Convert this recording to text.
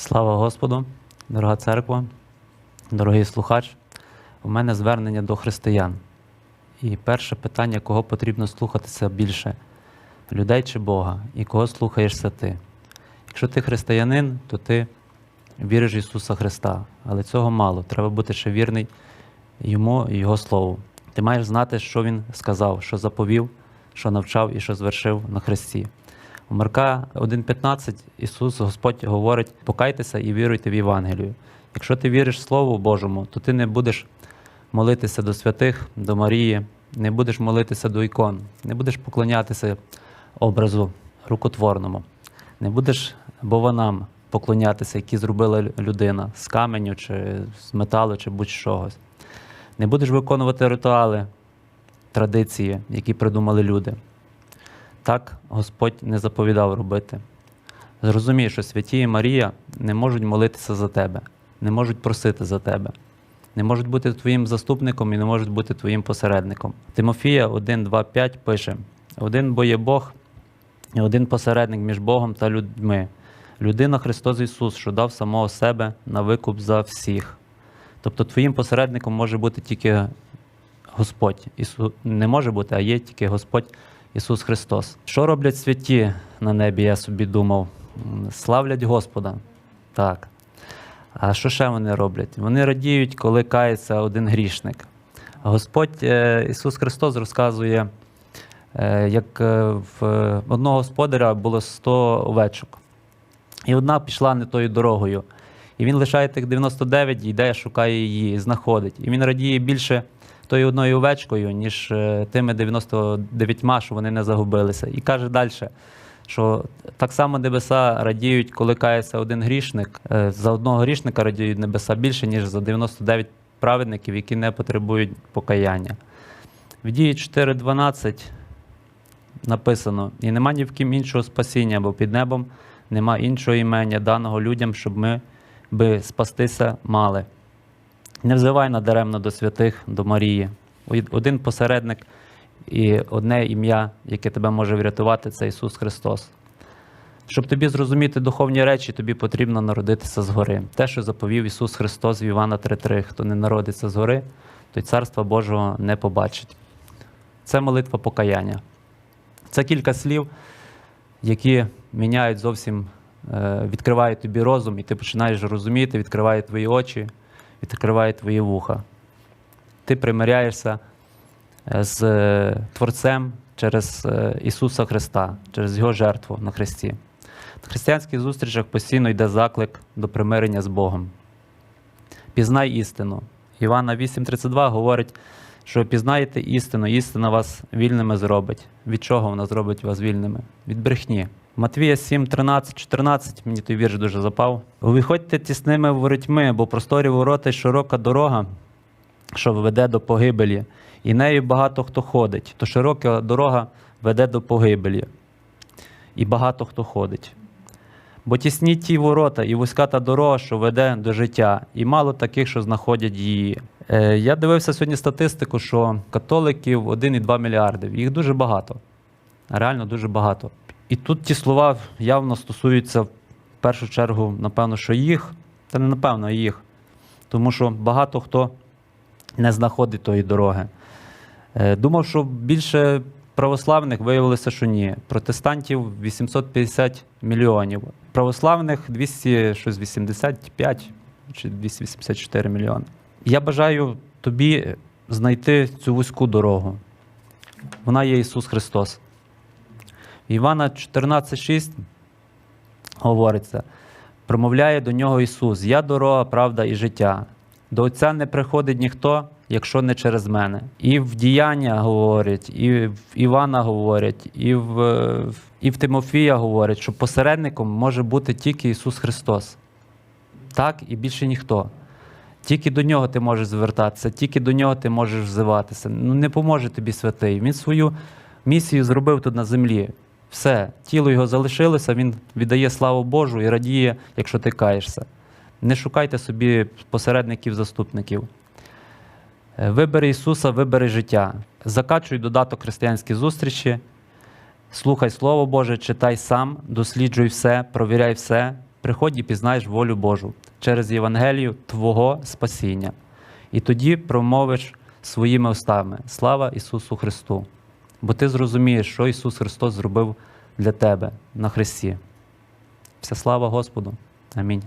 Слава Господу, дорога церква, дорогий слухач. У мене звернення до християн. І перше питання, кого потрібно слухатися більше людей чи Бога, і кого слухаєшся ти. Якщо ти християнин, то ти віриш в Ісуса Христа, але цього мало. Треба бути ще вірний Йому і Його Слову. Ти маєш знати, що Він сказав, що заповів, що навчав і що звершив на Христі. Марка 1,15 Ісус Господь говорить: покайтеся і віруйте в Євангелію. Якщо ти віриш Слову Божому, то ти не будеш молитися до святих, до Марії, не будеш молитися до ікон, не будеш поклонятися образу рукотворному, не будеш бованам поклонятися, які зробила людина з каменю, чи з металу, чи будь-чогось. Не будеш виконувати ритуали, традиції, які придумали люди. Так Господь не заповідав робити. Зрозумій, що святі і Марія не можуть молитися за тебе, не можуть просити за тебе, не можуть бути твоїм заступником і не можуть бути твоїм посередником. Тимофія 1, 2, 5 пише: один бо є Бог і один посередник між Богом та людьми. Людина Христос Ісус, що дав самого себе на викуп за всіх. Тобто твоїм посередником може бути тільки Господь. Ісу... Не може бути, а є тільки Господь Ісус Христос. Що роблять святі на небі, я собі думав? Славлять Господа. Так. А що ще вони роблять? Вони радіють, коли кається один грішник. Господь е, Ісус Христос розказує, е, як е, в одного господаря було 100 овечок. І одна пішла не тою дорогою. І він лишає тих 99 і йде, шукає її, знаходить. І він радіє більше тою одною овечкою, ніж е, тими 99, що вони не загубилися. І каже далі, що так само небеса радіють, коли кається один грішник. Е, За одного грішника радіють небеса більше, ніж за 99 праведників, які не потребують покаяння. В дії 4.12 написано: і нема ні в ким іншого спасіння, бо під небом нема іншого імення, даного людям, щоб ми би спастися мали. Не взивай надаремно до святих, до Марії. Один посередник і одне ім'я, яке тебе може врятувати, це Ісус Христос. Щоб тобі зрозуміти духовні речі, тобі потрібно народитися згори. Те, що заповів Ісус Христос в Івана 3:3. Хто не народиться згори, той Царства Божого не побачить. Це молитва покаяння. Це кілька слів, які міняють зовсім, е, відкривають тобі розум, і ти починаєш розуміти, відкривають твої очі, відкривають твої вуха. Ти примиряєшся е, з е, Творцем через е, Ісуса Христа, через Його жертву на Христі. На християнських зустрічах постійно йде заклик до примирення з Богом. Пізнай істину. Івана 8:32 говорить, що пізнаєте істину, істина вас вільними зробить. Від чого вона зробить вас вільними? Від брехні. Матвія 7, 13, 14, мені той вірш дуже запав. Увіходьте тісними воротьми, бо просторі ворота й широка дорога, що веде до погибелі, і нею багато хто ходить. То широка дорога веде до погибелі, і багато хто ходить. Бо тісні ті ворота і вузька та дорога, що веде до життя, і мало таких, що знаходять її. Е, я дивився сьогодні статистику, що католиків 1,2 мільярди. Їх дуже багато. Реально дуже багато. І тут ті слова явно стосуються в першу чергу, напевно, що їх, та не напевно, а їх. Тому що багато хто не знаходить тої дороги. Е, Думав, що більше православних виявилося, що ні. Протестантів 850 мільйонів. Православних 285 чи 284 мільйони. Я бажаю тобі знайти цю вузьку дорогу. Вона є Ісус Христос. Івана 14,6 говориться, промовляє до нього Ісус: Я дорога, правда і життя. До Отця не приходить ніхто, якщо не через мене. І в діяння говорять, і в Івана говорять, і в, і в Тимофія говорять, що посередником може бути тільки Ісус Христос. Так і більше ніхто. Тільки до нього ти можеш звертатися, тільки до нього ти можеш взиватися. Ну не поможе тобі святий. Він свою місію зробив тут на землі. Все, тіло його залишилося, він віддає славу Божу і радіє, якщо ти каєшся. Не шукайте собі посередників-заступників. Е, Вибери Ісуса, вибери життя. Закачуй додаток християнські зустрічі, слухай Слово Боже, читай сам, досліджуй все, провіряй все, приходь і пізнаєш волю Божу через Євангелію Твого спасіння. І тоді промовиш своїми устами Слава Ісусу Христу! Бо ти зрозумієш, що Ісус Христос зробив для тебе на Христі. Вся слава Господу. Амінь.